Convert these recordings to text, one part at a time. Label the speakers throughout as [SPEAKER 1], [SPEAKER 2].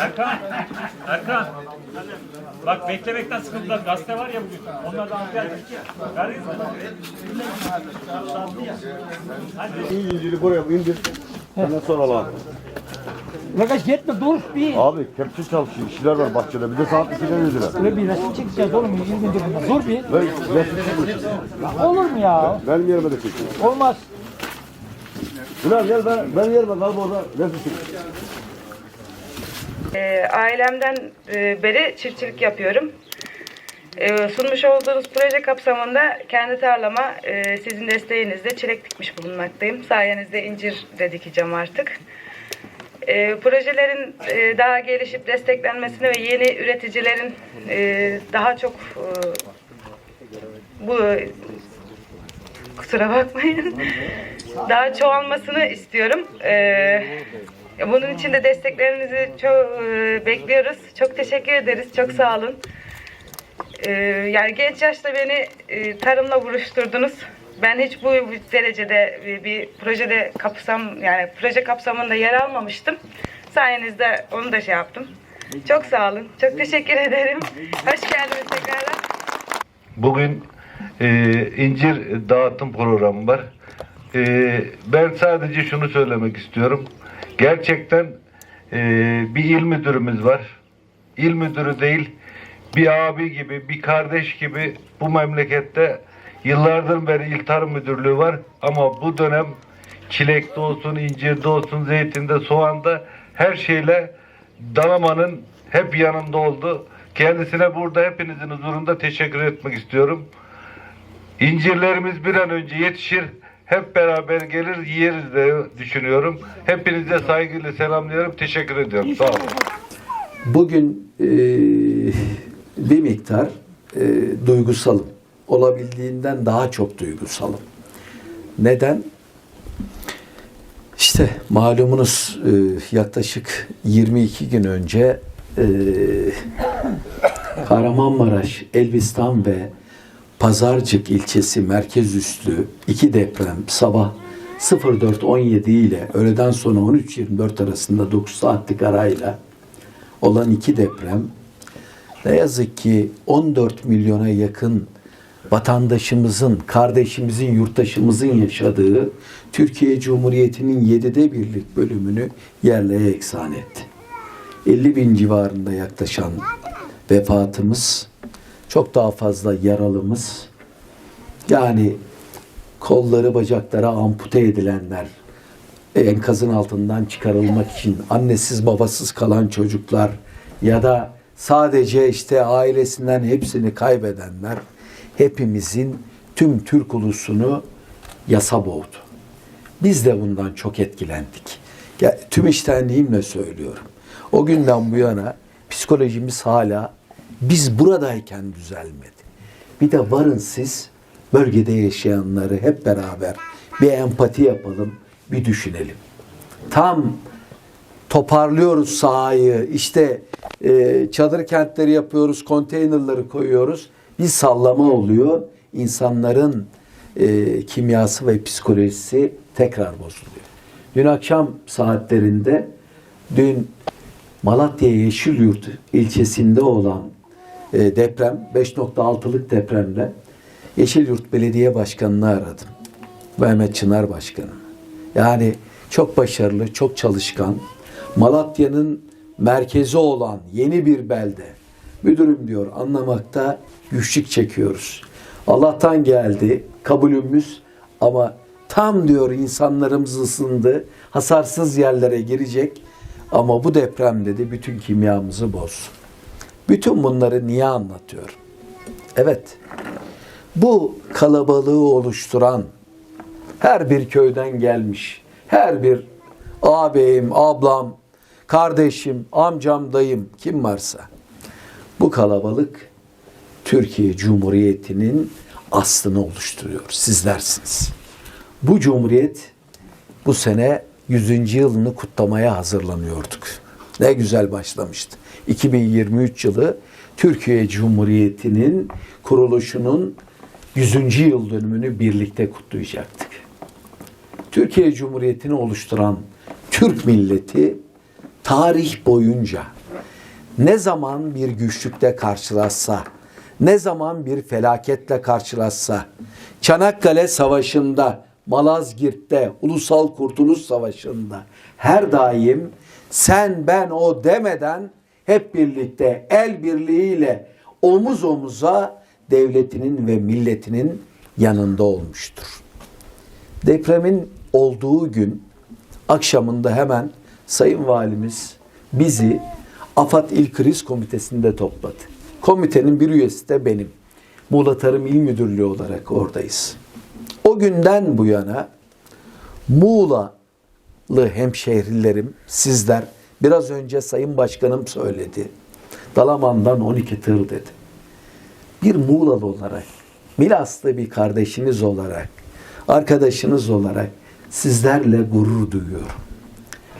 [SPEAKER 1] Erkan, Erkan. Bak beklemekten sıkıldılar. Gazete var ya bugün. Onlardan bir yer Veririz mi?
[SPEAKER 2] İncili buraya indir. Ondan sonra al.
[SPEAKER 3] Arkadaş gitme dur bir.
[SPEAKER 2] Abi kepçe çalışıyor. işler var bahçede. Bir de saat 2'den indiler.
[SPEAKER 3] Öyle bir resim çekeceğiz oğlum. İlginç bunlar. Dur bir.
[SPEAKER 2] Ben resim.
[SPEAKER 3] Ya olur mu ya?
[SPEAKER 2] Benim yerime de çekin.
[SPEAKER 3] Olmaz.
[SPEAKER 2] Bilal gel ben, ben yerime kal orada resim çek.
[SPEAKER 4] Ee, ailemden e, beri çiftçilik yapıyorum. Ee, sunmuş olduğunuz proje kapsamında kendi tarlama e, sizin desteğinizle çilek dikmiş bulunmaktayım. Sayenizde incir de dikeceğim artık. Ee, projelerin e, daha gelişip desteklenmesini ve yeni üreticilerin e, daha çok e, bu kusura bakmayın daha çoğalmasını istiyorum. Ee, bunun için de desteklerinizi çok e, bekliyoruz. Çok teşekkür ederiz. Çok sağ olun. Ee, yani genç yaşta beni e, tarımla buluşturdunuz. Ben hiç bu derecede bir, bir projede kapsam yani proje kapsamında yer almamıştım. Sayenizde onu da şey yaptım. Çok sağ olun. Çok teşekkür ederim. Hoş geldiniz tekrardan.
[SPEAKER 5] Bugün e, incir dağıtım programı var. E, ben sadece şunu söylemek istiyorum. Gerçekten e, bir il müdürümüz var. İl müdürü değil, bir abi gibi, bir kardeş gibi bu memlekette yıllardır beri il tarım müdürlüğü var. Ama bu dönem çilekte olsun, incirde olsun, zeytinde, soğanda her şeyle Dalaman'ın hep yanında oldu. Kendisine burada hepinizin huzurunda teşekkür etmek istiyorum. İncirlerimiz bir an önce yetişir. Hep beraber gelir yeriz de düşünüyorum. Hepinize saygıyla selamlıyorum. Teşekkür ediyorum. Sağ olun.
[SPEAKER 6] Bugün e, bir miktar e, duygusalım. Olabildiğinden daha çok duygusalım. Neden? İşte malumunuz e, yaklaşık 22 gün önce e, Kahramanmaraş, Elbistan ve Pazarcık ilçesi merkez üstü iki deprem sabah 04.17 ile öğleden sonra 13.24 arasında 9 saatlik arayla olan iki deprem ne yazık ki 14 milyona yakın vatandaşımızın, kardeşimizin, yurttaşımızın yaşadığı Türkiye Cumhuriyeti'nin yedide birlik bölümünü yerle eksan etti. 50 bin civarında yaklaşan vefatımız, çok daha fazla yaralımız, yani kolları bacakları ampute edilenler, enkazın altından çıkarılmak için annesiz babasız kalan çocuklar ya da sadece işte ailesinden hepsini kaybedenler hepimizin tüm Türk ulusunu yasa boğdu. Biz de bundan çok etkilendik. Ya, tüm içtenliğimle söylüyorum. O günden bu yana psikolojimiz hala biz buradayken düzelmedi. Bir de varın siz bölgede yaşayanları hep beraber bir empati yapalım, bir düşünelim. Tam toparlıyoruz sahayı, işte e, çadır kentleri yapıyoruz, konteynerları koyuyoruz. Bir sallama oluyor. İnsanların e, kimyası ve psikolojisi tekrar bozuluyor. Dün akşam saatlerinde dün Malatya Yeşilyurt ilçesinde olan e, deprem 5.6'lık depremle Yeşilyurt Belediye Başkanı'nı aradım. Mehmet Çınar Başkanı. Yani çok başarılı, çok çalışkan. Malatya'nın merkezi olan yeni bir belde. Müdürüm diyor anlamakta güçlük çekiyoruz. Allah'tan geldi kabulümüz ama tam diyor insanlarımız ısındı. Hasarsız yerlere girecek ama bu deprem dedi bütün kimyamızı boz. Bütün bunları niye anlatıyorum? Evet. Bu kalabalığı oluşturan her bir köyden gelmiş. Her bir ağabeyim, ablam, kardeşim, amcam, dayım kim varsa. Bu kalabalık Türkiye Cumhuriyeti'nin aslını oluşturuyor. Sizlersiniz. Bu cumhuriyet bu sene 100. yılını kutlamaya hazırlanıyorduk. Ne güzel başlamıştı. 2023 yılı Türkiye Cumhuriyeti'nin kuruluşunun 100. yıl dönümünü birlikte kutlayacaktık. Türkiye Cumhuriyeti'ni oluşturan Türk milleti tarih boyunca ne zaman bir güçlükle karşılaşsa, ne zaman bir felaketle karşılaşsa, Çanakkale Savaşı'nda, Malazgirt'te, Ulusal Kurtuluş Savaşı'nda her daim sen ben o demeden hep birlikte el birliğiyle omuz omuza devletinin ve milletinin yanında olmuştur. Depremin olduğu gün akşamında hemen Sayın Valimiz bizi AFAD İl Kriz Komitesi'nde topladı. Komitenin bir üyesi de benim. Muğla Tarım İl Müdürlüğü olarak oradayız. O günden bu yana Muğla'lı hemşehrilerim, sizler biraz önce Sayın Başkanım söyledi. Dalaman'dan 12 tır dedi. Bir Muğlalı olarak, Milaslı bir kardeşiniz olarak, arkadaşınız olarak sizlerle gurur duyuyorum.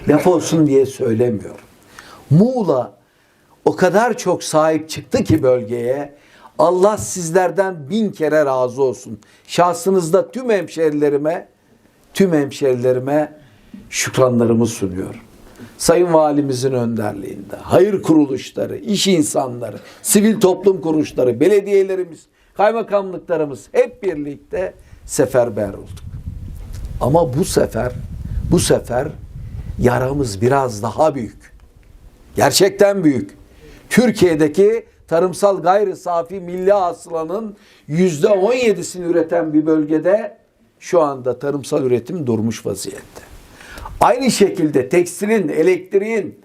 [SPEAKER 6] Laf olsun diye söylemiyorum. Muğla o kadar çok sahip çıktı ki bölgeye. Allah sizlerden bin kere razı olsun. Şahsınızda tüm hemşerilerime, tüm hemşerilerime şükranlarımı sunuyorum. Sayın Valimizin önderliğinde, hayır kuruluşları, iş insanları, sivil toplum kuruluşları, belediyelerimiz, kaymakamlıklarımız hep birlikte seferber olduk. Ama bu sefer, bu sefer yaramız biraz daha büyük. Gerçekten büyük. Türkiye'deki tarımsal gayri safi milli hasılanın yüzde on yedisini üreten bir bölgede şu anda tarımsal üretim durmuş vaziyette. Aynı şekilde tekstilin, elektriğin,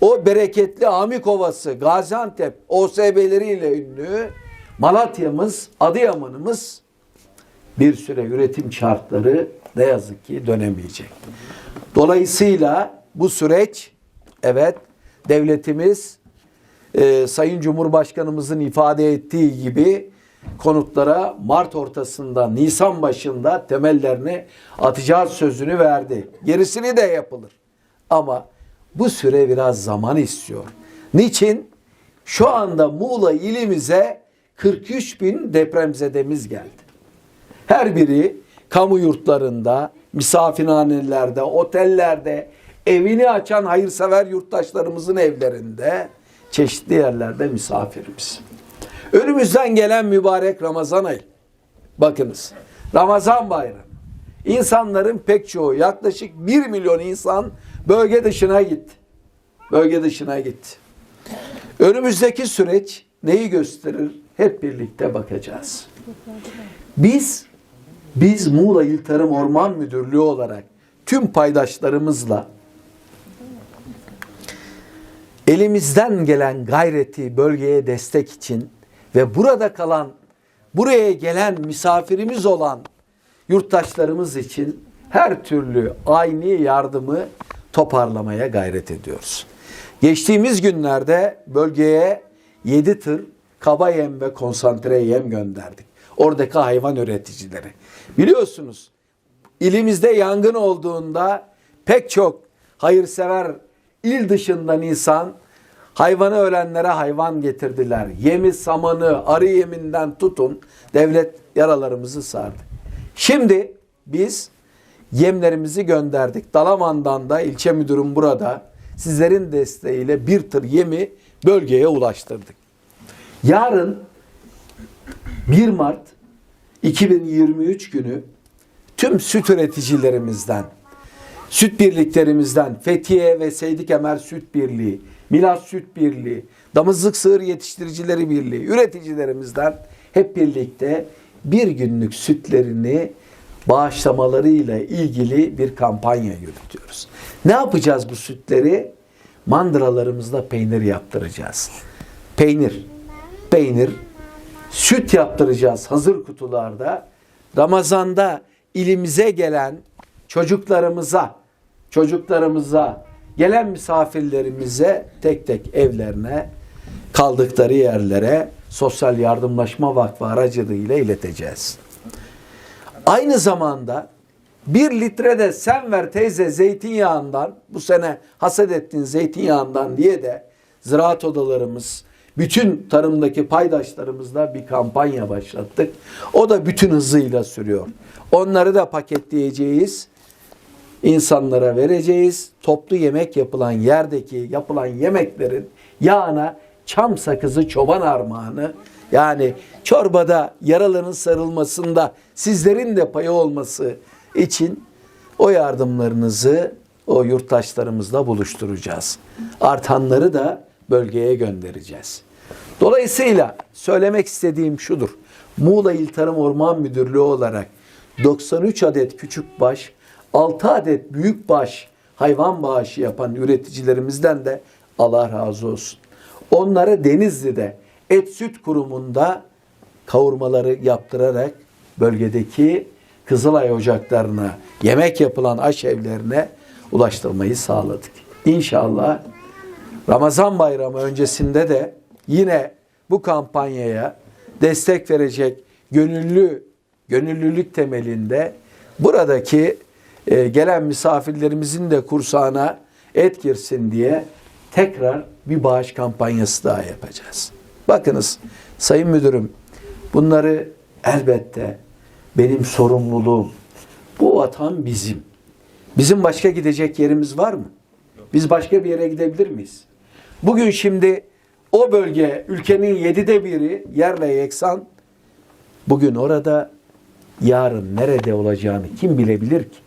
[SPEAKER 6] o bereketli Amik Ovası, Gaziantep, OSB'leriyle ünlü Malatya'mız, Adıyaman'ımız bir süre üretim şartları ne yazık ki dönemeyecek. Dolayısıyla bu süreç evet devletimiz e, Sayın Cumhurbaşkanımızın ifade ettiği gibi konutlara Mart ortasında, Nisan başında temellerini atacağız sözünü verdi. Gerisini de yapılır. Ama bu süre biraz zaman istiyor. Niçin? Şu anda Muğla ilimize 43 bin depremzedemiz geldi. Her biri kamu yurtlarında, misafirhanelerde, otellerde, evini açan hayırsever yurttaşlarımızın evlerinde, çeşitli yerlerde misafirimiz. Önümüzden gelen mübarek Ramazan ayı. Bakınız, Ramazan bayramı. İnsanların pek çoğu, yaklaşık 1 milyon insan bölge dışına gitti. Bölge dışına gitti. Önümüzdeki süreç neyi gösterir? Hep birlikte bakacağız. Biz biz Muğla İl Tarım Orman Müdürlüğü olarak tüm paydaşlarımızla elimizden gelen gayreti bölgeye destek için ve burada kalan, buraya gelen misafirimiz olan yurttaşlarımız için her türlü aynı yardımı toparlamaya gayret ediyoruz. Geçtiğimiz günlerde bölgeye 7 tır kaba yem ve konsantre yem gönderdik. Oradaki hayvan üreticileri. Biliyorsunuz ilimizde yangın olduğunda pek çok hayırsever il dışından insan hayvanı ölenlere hayvan getirdiler. Yemi, samanı, arı yeminden tutun devlet yaralarımızı sardı. Şimdi biz yemlerimizi gönderdik. Dalaman'dan da ilçe müdürüm burada sizlerin desteğiyle bir tır yemi bölgeye ulaştırdık. Yarın 1 Mart 2023 günü tüm süt üreticilerimizden, süt birliklerimizden Fethiye ve Seydi Kemer Süt Birliği, Milas Süt Birliği, Damızlık Sığır Yetiştiricileri Birliği, üreticilerimizden hep birlikte bir günlük sütlerini bağışlamalarıyla ilgili bir kampanya yürütüyoruz. Ne yapacağız bu sütleri? Mandıralarımızda peynir yaptıracağız. Peynir, peynir, süt yaptıracağız hazır kutularda. Ramazanda ilimize gelen çocuklarımıza, çocuklarımıza, gelen misafirlerimize tek tek evlerine, kaldıkları yerlere Sosyal Yardımlaşma Vakfı aracılığıyla ileteceğiz. Aynı zamanda bir litre de sen ver teyze zeytinyağından bu sene hasat ettiğin zeytinyağından diye de ziraat odalarımız bütün tarımdaki paydaşlarımızla bir kampanya başlattık. O da bütün hızıyla sürüyor. Onları da paketleyeceğiz insanlara vereceğiz. Toplu yemek yapılan yerdeki yapılan yemeklerin yağına çam sakızı çoban armağanı yani çorbada yaraların sarılmasında sizlerin de payı olması için o yardımlarınızı o yurttaşlarımızla buluşturacağız. Artanları da bölgeye göndereceğiz. Dolayısıyla söylemek istediğim şudur. Muğla İl Tarım Orman Müdürlüğü olarak 93 adet küçük baş, 6 adet büyük baş hayvan bağışı yapan üreticilerimizden de Allah razı olsun. Onları Denizli'de Et Süt Kurumu'nda kavurmaları yaptırarak bölgedeki Kızılay ocaklarına, yemek yapılan aşevlerine ulaştırmayı sağladık. İnşallah Ramazan bayramı öncesinde de yine bu kampanyaya destek verecek gönüllü gönüllülük temelinde buradaki e, gelen misafirlerimizin de kursağına et girsin diye tekrar bir bağış kampanyası daha yapacağız. Bakınız Sayın Müdürüm bunları elbette benim sorumluluğum. Bu vatan bizim. Bizim başka gidecek yerimiz var mı? Biz başka bir yere gidebilir miyiz? Bugün şimdi o bölge ülkenin yedide biri yerle yeksan. Bugün orada yarın nerede olacağını kim bilebilir ki?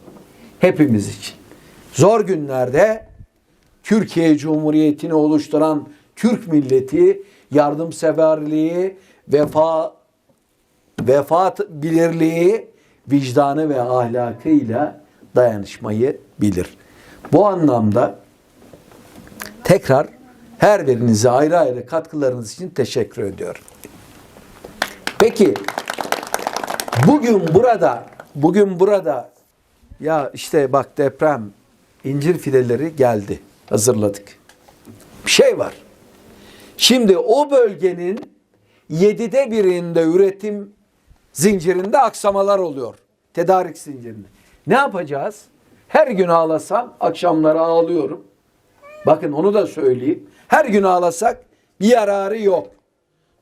[SPEAKER 6] Hepimiz için. Zor günlerde Türkiye Cumhuriyeti'ni oluşturan Türk milleti yardımseverliği, vefa vefat bilirliği, vicdanı ve ahlakıyla dayanışmayı bilir. Bu anlamda tekrar her birinize ayrı ayrı katkılarınız için teşekkür ediyorum. Peki bugün burada bugün burada ya işte bak deprem incir fideleri geldi. Hazırladık. Bir şey var. Şimdi o bölgenin yedide birinde üretim zincirinde aksamalar oluyor. Tedarik zincirinde. Ne yapacağız? Her gün ağlasam akşamları ağlıyorum. Bakın onu da söyleyeyim. Her gün ağlasak bir yararı yok.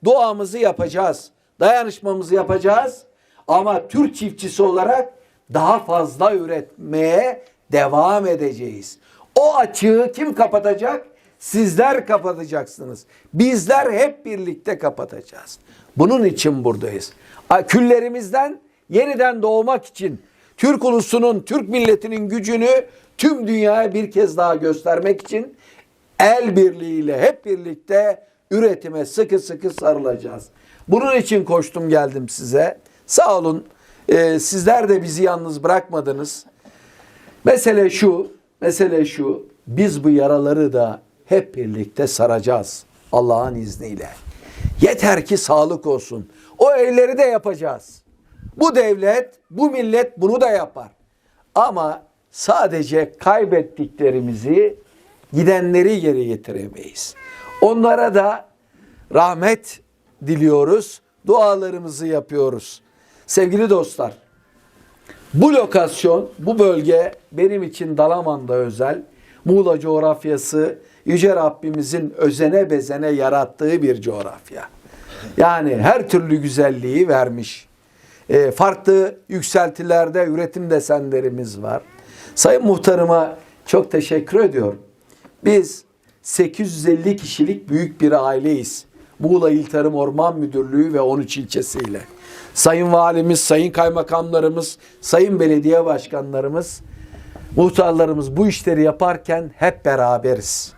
[SPEAKER 6] Duamızı yapacağız. Dayanışmamızı yapacağız. Ama Türk çiftçisi olarak daha fazla üretmeye devam edeceğiz. O açığı kim kapatacak? Sizler kapatacaksınız. Bizler hep birlikte kapatacağız. Bunun için buradayız. Küllerimizden yeniden doğmak için Türk ulusunun, Türk milletinin gücünü tüm dünyaya bir kez daha göstermek için el birliğiyle hep birlikte üretime sıkı sıkı sarılacağız. Bunun için koştum geldim size. Sağ olun. Ee, sizler de bizi yalnız bırakmadınız. Mesele şu, mesele şu. Biz bu yaraları da hep birlikte saracağız Allah'ın izniyle. Yeter ki sağlık olsun. O elleri de yapacağız. Bu devlet, bu millet bunu da yapar. Ama sadece kaybettiklerimizi gidenleri geri getiremeyiz. Onlara da rahmet diliyoruz. Dualarımızı yapıyoruz. Sevgili dostlar, bu lokasyon, bu bölge benim için Dalaman'da özel. Muğla coğrafyası Yüce Rabbimizin özene bezene yarattığı bir coğrafya. Yani her türlü güzelliği vermiş. E, farklı yükseltilerde üretim desenlerimiz var. Sayın Muhtarıma çok teşekkür ediyorum. Biz 850 kişilik büyük bir aileyiz. Muğla İl Tarım Orman Müdürlüğü ve 13 ilçesiyle. Sayın Valimiz, Sayın Kaymakamlarımız, Sayın Belediye Başkanlarımız, muhtarlarımız bu işleri yaparken hep beraberiz.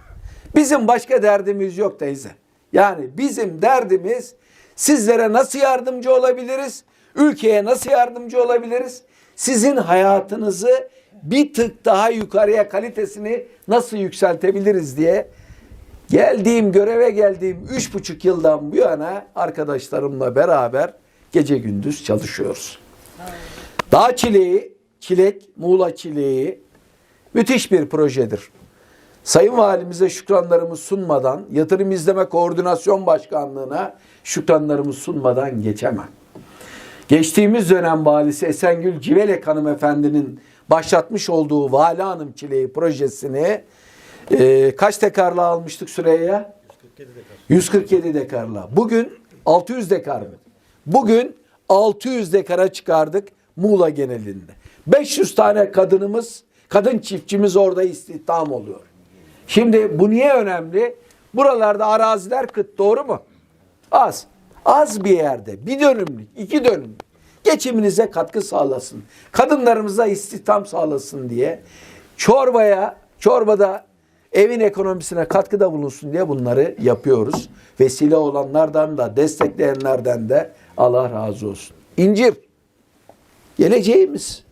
[SPEAKER 6] Bizim başka derdimiz yok teyze. Yani bizim derdimiz sizlere nasıl yardımcı olabiliriz? Ülkeye nasıl yardımcı olabiliriz? Sizin hayatınızı bir tık daha yukarıya kalitesini nasıl yükseltebiliriz diye geldiğim göreve geldiğim üç buçuk yıldan bu yana arkadaşlarımla beraber gece gündüz çalışıyoruz. Dağ çileği, çilek, Muğla çileği müthiş bir projedir. Sayın Valimize şükranlarımı sunmadan, Yatırım İzleme Koordinasyon Başkanlığı'na şükranlarımı sunmadan geçemem. Geçtiğimiz dönem valisi Esengül Civelek hanımefendinin başlatmış olduğu Vali Hanım Çileği projesini e, kaç dekarla almıştık Süreyya? 147 dekarla. Bugün 600 dekar mı? Bugün 600 dekara çıkardık Muğla genelinde. 500 tane kadınımız kadın çiftçimiz orada istihdam oluyor. Şimdi bu niye önemli? Buralarda araziler kıt doğru mu? Az. Az bir yerde bir dönümlük, iki dönümlük geçiminize katkı sağlasın. Kadınlarımıza istihdam sağlasın diye çorbaya, çorbada evin ekonomisine katkıda bulunsun diye bunları yapıyoruz. Vesile olanlardan da destekleyenlerden de Allah razı olsun. İncir geleceğimiz.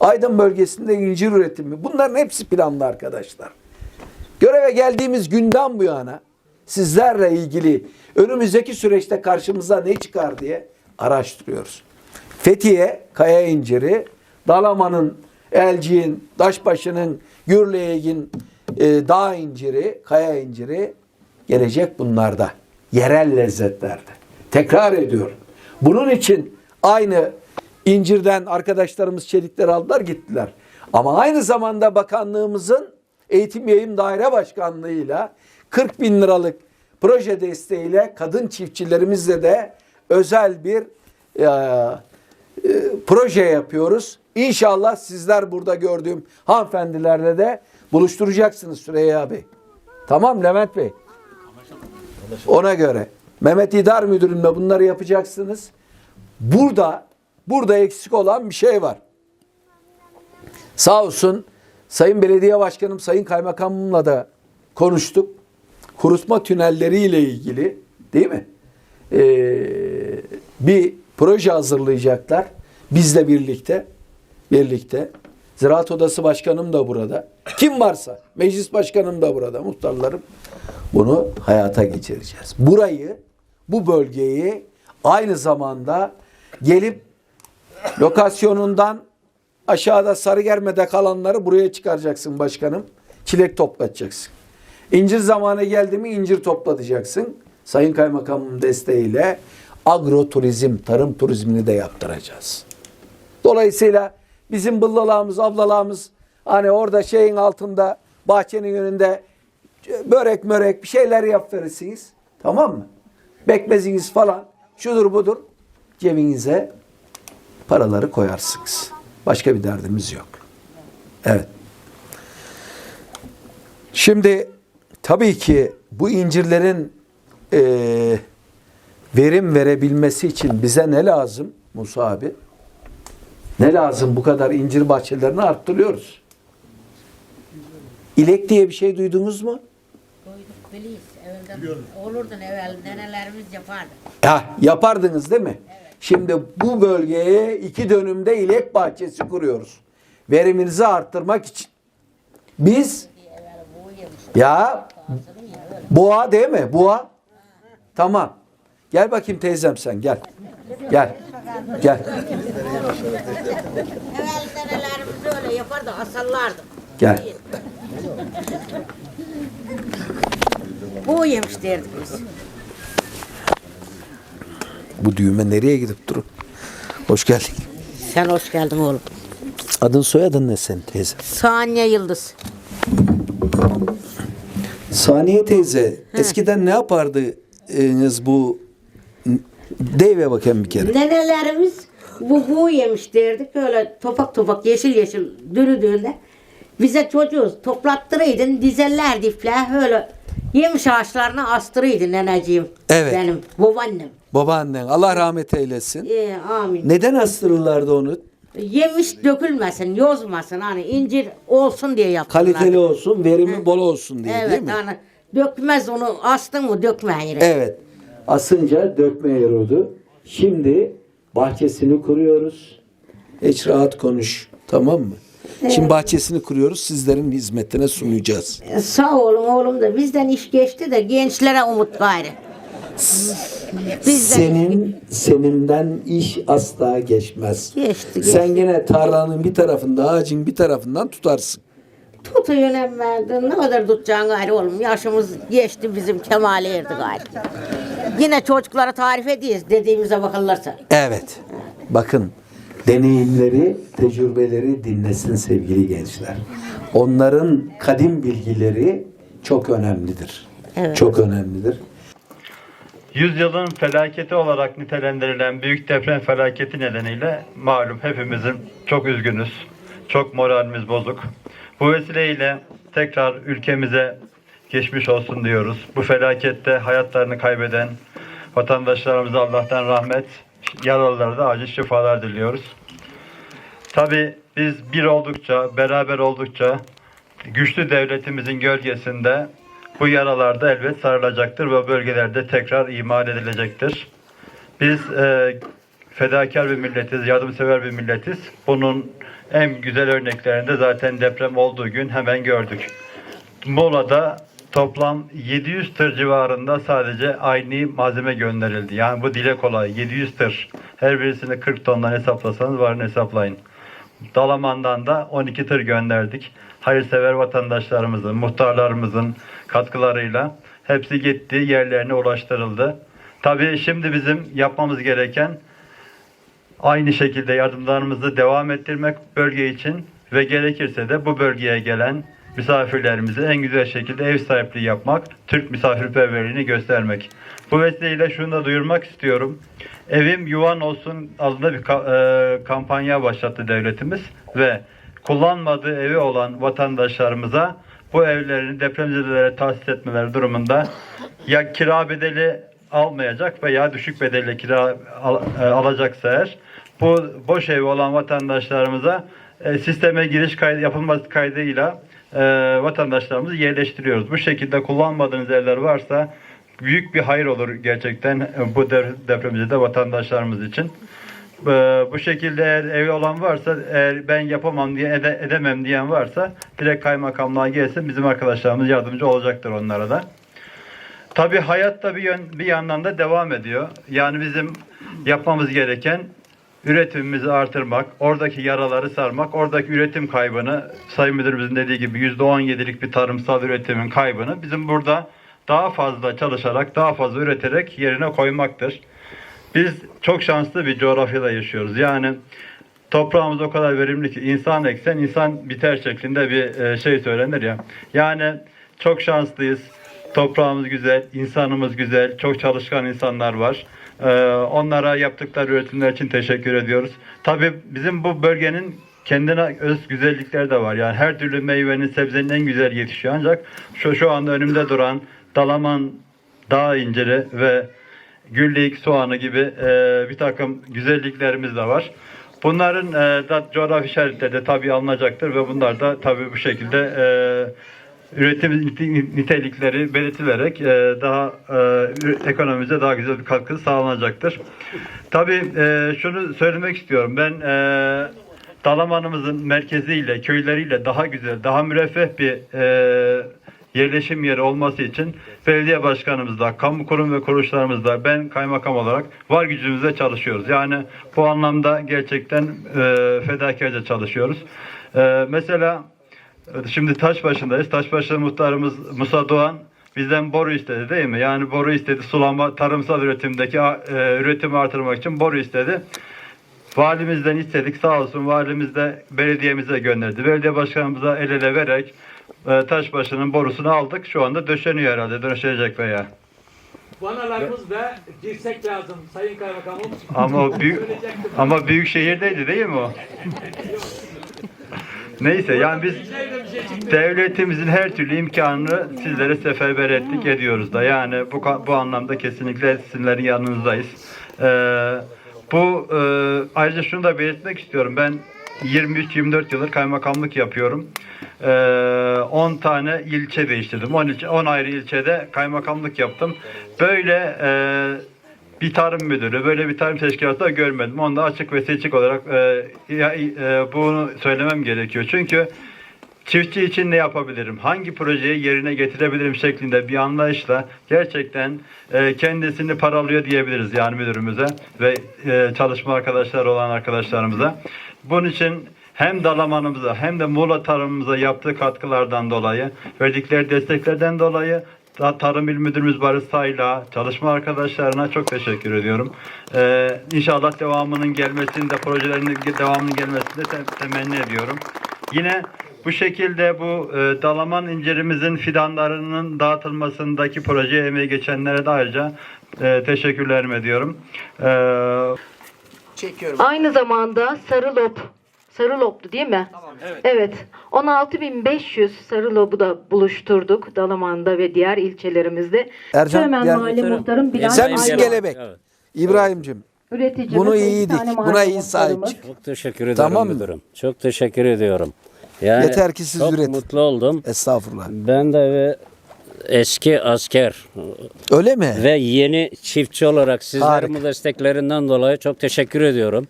[SPEAKER 6] Aydın bölgesinde incir üretimi. Bunların hepsi planlı arkadaşlar. Göreve geldiğimiz günden bu yana sizlerle ilgili önümüzdeki süreçte karşımıza ne çıkar diye araştırıyoruz. Fethiye, Kaya inciri, Dalaman'ın, Elciğin, Daşbaşı'nın, Gürleyegin, e, dağ inciri, kaya inciri gelecek bunlarda. Yerel lezzetlerde. Tekrar ediyorum. Bunun için aynı incirden arkadaşlarımız çelikler aldılar gittiler. Ama aynı zamanda bakanlığımızın eğitim yayın daire başkanlığıyla 40 bin liralık proje desteğiyle kadın çiftçilerimizle de özel bir e, e, proje yapıyoruz. İnşallah sizler burada gördüğüm hanımefendilerle de buluşturacaksınız Süreyya Bey. Tamam Levent Bey. Ona göre. Mehmet İdar Müdürümle bunları yapacaksınız. Burada burada eksik olan bir şey var. Sağ olsun Sayın Belediye Başkanım, Sayın Kaymakamımla da konuştuk. Kurutma tünelleri ile ilgili değil mi? Ee, bir proje hazırlayacaklar. Bizle birlikte. Birlikte. Ziraat Odası Başkanım da burada. Kim varsa. Meclis Başkanım da burada. Muhtarlarım. Bunu hayata geçireceğiz. Burayı, bu bölgeyi aynı zamanda gelip lokasyonundan aşağıda Sarıgerme'de kalanları buraya çıkaracaksın başkanım. Çilek toplatacaksın. İncir zamanı geldi mi incir toplatacaksın. Sayın Kaymakamım desteğiyle agro turizm, tarım turizmini de yaptıracağız. Dolayısıyla bizim bıllalağımız, ablalağımız hani orada şeyin altında bahçenin önünde börek mörek bir şeyler yaptırırsınız. Tamam mı? Bekmeziniz falan şudur budur cebinize paraları koyarsınız. Başka bir derdimiz yok. Evet. Şimdi tabii ki bu incirlerin eee, verim verebilmesi için bize ne lazım Musa abi? Ne lazım bu kadar incir bahçelerini arttırıyoruz. İlek diye bir şey duydunuz mu?
[SPEAKER 7] Duyduk biliyiz. Evvelden olurdun evvel nenelerimiz yapardı.
[SPEAKER 6] Ya yapardınız değil mi? Şimdi bu bölgeye iki dönümde ilek bahçesi kuruyoruz. Veriminizi arttırmak için. Biz
[SPEAKER 7] Evvel bu yemiş.
[SPEAKER 6] ya boğa değil mi? Boğa. Tamam. Gel bakayım teyzem sen gel. Gel. Gel.
[SPEAKER 7] Evvel nenelerimiz öyle yapardı asarlardı.
[SPEAKER 6] Gel.
[SPEAKER 7] Bu yemiş derdik biz.
[SPEAKER 6] Bu düğme nereye gidip durun? Hoş geldin.
[SPEAKER 7] Sen hoş geldin oğlum.
[SPEAKER 6] Adın soyadın ne senin teyze?
[SPEAKER 7] Saniye Yıldız.
[SPEAKER 6] Saniye teyze eskiden ne yapardınız bu Deyve bakayım bir kere.
[SPEAKER 7] Nenelerimiz bu bu yemiş derdik. Öyle topak topak yeşil yeşil dürüdüğünde. Bize çocuğuz toplattırıydın dizeller difle öyle yemiş ağaçlarına astırıydı neneciğim.
[SPEAKER 6] Evet.
[SPEAKER 7] Benim babaannem.
[SPEAKER 6] Babaannen Allah rahmet eylesin.
[SPEAKER 7] Ee, amin.
[SPEAKER 6] Neden astırırlardı onu?
[SPEAKER 7] Yemiş dökülmesin, yozmasın. Hani incir olsun diye yaptılar.
[SPEAKER 6] Kaliteli olsun, verimi bol olsun diye
[SPEAKER 7] Evet
[SPEAKER 6] değil mi?
[SPEAKER 7] hani dökmez onu astın mı dökmeyin.
[SPEAKER 6] Evet. Asınca dökme yeri Şimdi bahçesini kuruyoruz. Hiç rahat konuş. Tamam mı? Şimdi bahçesini kuruyoruz. Sizlerin hizmetine sunacağız.
[SPEAKER 7] E, Sağ olun oğlum da bizden iş geçti de gençlere umut gayrı. Bizden
[SPEAKER 6] Senin seninden iş asla geçmez.
[SPEAKER 7] Geçti, geçti.
[SPEAKER 6] Sen gene tarlanın bir tarafında, ağacın bir tarafından tutarsın.
[SPEAKER 7] tutu yönelmedi. Ne kadar tutacaksın gayrı oğlum. Yaşımız geçti bizim kemale erdi gayrı. Yine çocuklara tarif ediyoruz dediğimize bakırlarsa.
[SPEAKER 6] Evet. Bakın deneyimleri, tecrübeleri dinlesin sevgili gençler. Onların kadim bilgileri çok önemlidir.
[SPEAKER 7] Evet.
[SPEAKER 6] Çok önemlidir.
[SPEAKER 8] Yüzyılın felaketi olarak nitelendirilen büyük deprem felaketi nedeniyle malum hepimizin çok üzgünüz. Çok moralimiz bozuk. Bu vesileyle tekrar ülkemize geçmiş olsun diyoruz. Bu felakette hayatlarını kaybeden vatandaşlarımıza Allah'tan rahmet, yaralılara da acil şifalar diliyoruz. Tabi biz bir oldukça, beraber oldukça güçlü devletimizin gölgesinde bu yaralar da elbet sarılacaktır ve bölgelerde tekrar imal edilecektir. Biz e, fedakar bir milletiz, yardımsever bir milletiz. Bunun en güzel örneklerini de zaten deprem olduğu gün hemen gördük. Muğla'da toplam 700 tır civarında sadece aynı malzeme gönderildi. Yani bu dile kolay. 700 tır. Her birisini 40 tondan hesaplasanız varın hesaplayın. Dalaman'dan da 12 tır gönderdik. Hayırsever vatandaşlarımızın, muhtarlarımızın katkılarıyla hepsi gitti, yerlerine ulaştırıldı. Tabii şimdi bizim yapmamız gereken aynı şekilde yardımlarımızı devam ettirmek bölge için ve gerekirse de bu bölgeye gelen misafirlerimize en güzel şekilde ev sahipliği yapmak, Türk misafirperverliğini göstermek. Bu vesileyle şunu da duyurmak istiyorum. Evim yuvan olsun adında bir e, kampanya başlattı devletimiz ve kullanmadığı evi olan vatandaşlarımıza bu evlerini depremzedelere tahsis etmeleri durumunda ya kira bedeli almayacak veya düşük bedelle kira al- e, alacaksa eğer bu boş evi olan vatandaşlarımıza e, sisteme giriş kaydı yapılması kaydıyla e, vatandaşlarımızı yerleştiriyoruz. Bu şekilde kullanmadığınız evler varsa büyük bir hayır olur gerçekten e, bu de- depremzede vatandaşlarımız için. E, bu şekilde eğer evi olan varsa eğer ben yapamam diye ede- edemem diyen varsa direkt kaymakamlığa gelsin bizim arkadaşlarımız yardımcı olacaktır onlara da. Tabii hayat da bir, yön, bir yandan da devam ediyor. Yani bizim yapmamız gereken üretimimizi artırmak, oradaki yaraları sarmak, oradaki üretim kaybını, Sayın Müdürümüzün dediği gibi %17'lik bir tarımsal üretimin kaybını bizim burada daha fazla çalışarak, daha fazla üreterek yerine koymaktır. Biz çok şanslı bir coğrafyada yaşıyoruz. Yani toprağımız o kadar verimli ki insan eksen insan biter şeklinde bir e, şey söylenir ya. Yani çok şanslıyız. Toprağımız güzel, insanımız güzel, çok çalışkan insanlar var. Ee, onlara yaptıkları üretimler için teşekkür ediyoruz. Tabii bizim bu bölgenin kendine öz güzellikleri de var. Yani her türlü meyvenin, sebzenin en güzel yetişiyor. Ancak şu, şu anda önümde duran Dalaman dağ inciri ve güllük, soğanı gibi e, bir takım güzelliklerimiz de var. Bunların e, da coğrafi işaretleri de tabii alınacaktır ve bunlar da tabii bu şekilde e, üretim nite- nitelikleri belirtilerek e, daha e, ekonomimize daha güzel bir katkı sağlanacaktır. Tabii e, şunu söylemek istiyorum. Ben Dalaman'ımızın merkeziyle, köyleriyle daha güzel, daha müreffeh bir yerleşim yeri olması için belediye başkanımızla, kamu kurum ve kuruluşlarımızla ben kaymakam olarak var gücümüzle çalışıyoruz. Yani bu anlamda gerçekten fedakarca çalışıyoruz. E, mesela şimdi Taşbaşı'ndayız. Taşbaşı muhtarımız Musa Doğan bizden boru istedi değil mi? Yani boru istedi sulama, tarımsal üretimdeki e, üretimi artırmak için boru istedi. Valimizden istedik sağ olsun valimiz de belediyemize gönderdi. Belediye başkanımıza el ele vererek e, Taşbaşı'nın borusunu aldık. Şu anda döşeniyor herhalde. Döşenecek veya.
[SPEAKER 3] Vanalarımız ve dirsek lazım Sayın Kaymakamım.
[SPEAKER 8] Ama büyük ama büyük şehirdeydi değil mi o? Neyse yani biz devletimizin her türlü imkanını sizlere seferber ettik ediyoruz da yani bu bu anlamda kesinlikle sizlerin yanınızdayız. Ee, bu e, ayrıca şunu da belirtmek istiyorum ben 23-24 yıldır kaymakamlık yapıyorum. Ee, 10 tane ilçe değiştirdim. 10, ilçe, 10 ayrı ilçede kaymakamlık yaptım. Böyle e, bir tarım müdürü, böyle bir tarım teşkilatı da görmedim. Onda açık ve seçik olarak e, e, bunu söylemem gerekiyor. Çünkü çiftçi için ne yapabilirim, hangi projeyi yerine getirebilirim şeklinde bir anlayışla gerçekten e, kendisini paralıyor diyebiliriz yani müdürümüze ve e, çalışma arkadaşları olan arkadaşlarımıza. Bunun için hem Dalaman'ımıza hem de Muğla tarımımıza yaptığı katkılardan dolayı, verdikleri desteklerden dolayı da Tarım İl Müdürümüz Barış Sayla, çalışma arkadaşlarına çok teşekkür ediyorum. Ee, inşallah devamının gelmesini de projelerinin devamının gelmesini de temenni ediyorum. Yine bu şekilde bu e, Dalaman incirimizin fidanlarının dağıtılmasındaki projeye emeği geçenlere de ayrıca e, teşekkürlerimi ediyorum. Ee,
[SPEAKER 4] Aynı zamanda Sarı Lop
[SPEAKER 9] sarı lobdu değil mi? Evet. 16.500 sarı lobu da buluşturduk Dalaman'da ve diğer ilçelerimizde.
[SPEAKER 6] Ercan,
[SPEAKER 9] Hemen
[SPEAKER 6] gel.
[SPEAKER 9] mahalle muhtarım Bülent
[SPEAKER 6] Sen misin gelebek? İbrahim'cim
[SPEAKER 9] Üreticimiz
[SPEAKER 6] Bunu
[SPEAKER 9] ve
[SPEAKER 6] iyi
[SPEAKER 9] iki tane
[SPEAKER 6] dik.
[SPEAKER 9] mahalle
[SPEAKER 6] Buna iyi sahip çık.
[SPEAKER 10] Çok teşekkür ederim
[SPEAKER 6] Tamam mı?
[SPEAKER 10] müdürüm. Çok teşekkür ediyorum. Yani
[SPEAKER 6] Yeter ki siz
[SPEAKER 10] çok
[SPEAKER 6] üretin.
[SPEAKER 10] mutlu oldum.
[SPEAKER 6] Estağfurullah.
[SPEAKER 10] Ben de ve eski asker
[SPEAKER 6] Öyle mi?
[SPEAKER 10] ve yeni çiftçi olarak sizlerin bu desteklerinden dolayı çok teşekkür ediyorum.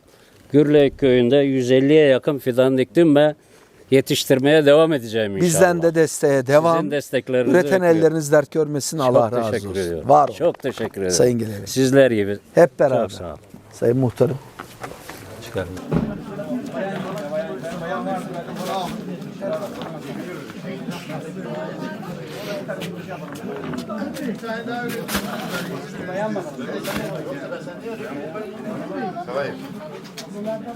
[SPEAKER 10] Gürleyik köyünde 150'ye yakın fidan diktim ve yetiştirmeye devam edeceğim inşallah.
[SPEAKER 6] Bizden de desteğe devam.
[SPEAKER 10] Sizin desteklerinizi
[SPEAKER 6] Üreten
[SPEAKER 10] bekliyorum.
[SPEAKER 6] elleriniz dert görmesin.
[SPEAKER 10] Çok
[SPEAKER 6] Allah razı
[SPEAKER 10] teşekkür
[SPEAKER 6] olsun.
[SPEAKER 10] ediyorum.
[SPEAKER 6] Var.
[SPEAKER 10] Çok teşekkür ederim.
[SPEAKER 6] Sayın Gelebek.
[SPEAKER 10] Sizler gibi.
[SPEAKER 6] Hep beraber.
[SPEAKER 10] Çok sağ olun.
[SPEAKER 6] Sayın Muhtarım. Bir tane daha üretim. Bayan bana. Savaş.